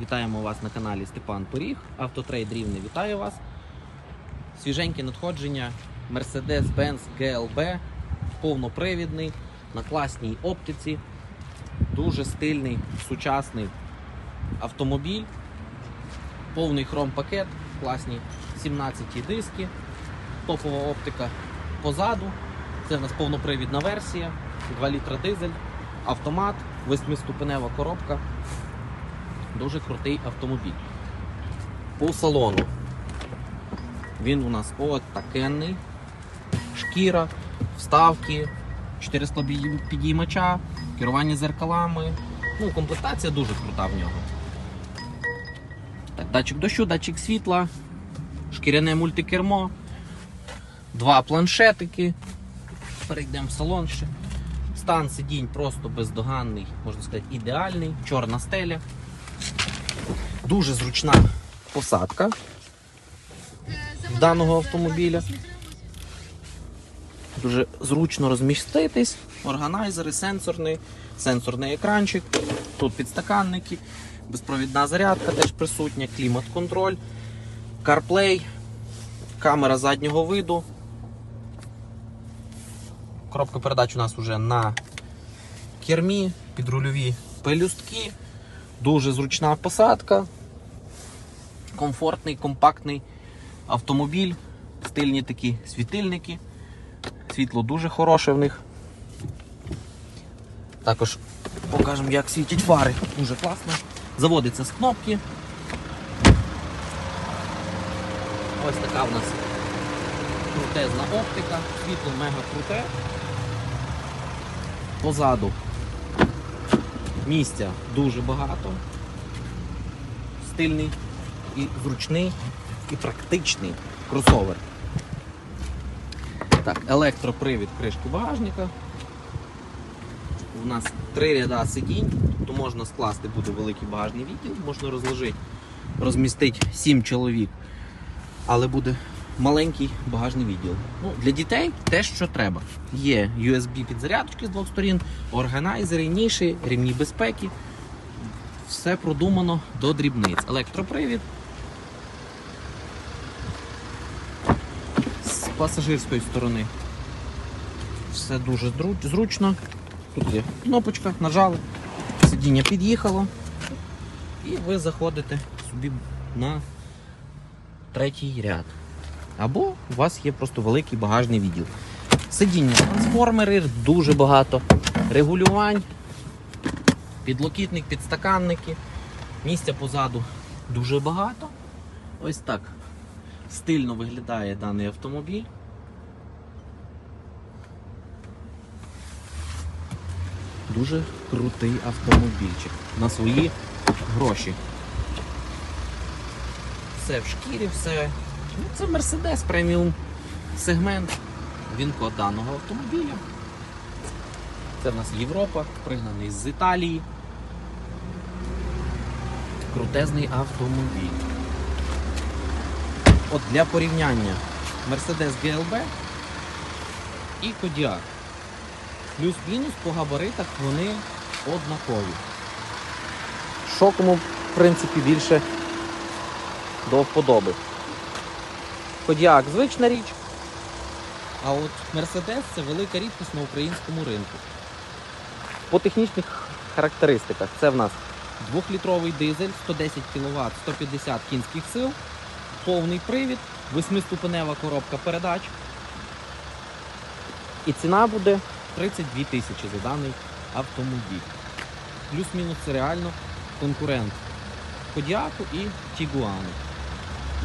Вітаємо вас на каналі Степан Поріг. Автотрейд Рівне вітаю вас. Свіженьке надходження Mercedes-Benz GLB, повнопривідний, на класній оптиці. Дуже стильний, сучасний автомобіль. Повний хром-пакет, класні 17 диски, топова оптика позаду. Це в нас повнопривідна версія, 2 літра дизель, автомат, 8-ступенева коробка. Дуже крутий автомобіль. По салону. Він у нас от такенний. Шкіра, вставки, 4 підіймача, керування зеркалами. Ну, комплектація дуже крута в нього. Так, датчик дощу, датчик світла, шкіряне мультикермо, два планшетики. Перейдемо в салон ще. Стан сидінь просто бездоганний, можна сказати, ідеальний, чорна стеля. Дуже зручна посадка даного автомобіля. Дуже зручно розміститись. Органайзери, сенсорний, сенсорний екранчик. Тут підстаканники, безпровідна зарядка теж присутня, клімат-контроль, CarPlay, камера заднього виду. Коробка передач у нас вже на кермі, підрульові пелюстки. Дуже зручна посадка. Комфортний, компактний автомобіль, стильні такі світильники. Світло дуже хороше в них. Також покажемо, як світять фари. Дуже класно. Заводиться з кнопки. Ось така в нас крутезна оптика, світло мега круте. Позаду місця дуже багато. Стильний і зручний і практичний кросовер. Так, електропривід кришки багажника. У нас три ряда сидінь, то можна скласти буде великий багажний відділ, можна розложити, розмістити 7 чоловік, але буде маленький багажний відділ. Ну, Для дітей те, що треба. Є USB підзарядочки з двох сторін, органайзери, ніші, рівні безпеки. Все продумано до дрібниць. Електропривід. З пасажирської сторони все дуже зручно. Тут є кнопочка, нажали, сидіння під'їхало. І ви заходите собі на третій ряд. Або у вас є просто великий багажний відділ. Сидіння, трансформери, дуже багато. Регулювань, підлокітник, підстаканники. Місця позаду дуже багато. Ось так стильно виглядає даний автомобіль. Дуже крутий автомобільчик на свої гроші. Все в шкірі, все. Ну, це Mercedes преміум сегмент. Він код даного автомобіля. Це в нас Європа, пригнаний з Італії. Крутезний автомобіль. От для порівняння Mercedes GLB і Kodiaq. Плюс-мінус по габаритах вони однакові. Що кому, в принципі, більше до вподоби. Kodiaq звична річ, а от Mercedes це велика рідкість на українському ринку. По технічних характеристиках це в нас 2-літровий дизель, 110 кВт, 150 кінських сил, повний привід, 8-ступенева коробка передач. І ціна буде 32 тисячі за даний автомобіль. Плюс-мінус це реально конкурент Кодіаку і Тігуану.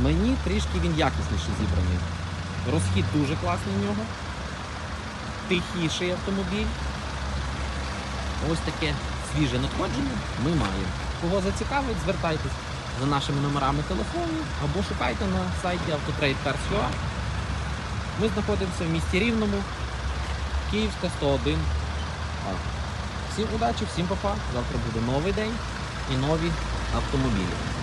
Мені трішки він якісніше зібраний. Розхід дуже класний в нього. Тихіший автомобіль. Ось таке свіже надходження ми маємо. Кого зацікавить, звертайтесь за нашими номерами телефону або шукайте на сайті Autotrade.Cars.ua. Ми знаходимося в місті Рівному, Київська 101. А. Всім удачі, всім папа. Завтра буде новий день і нові автомобілі.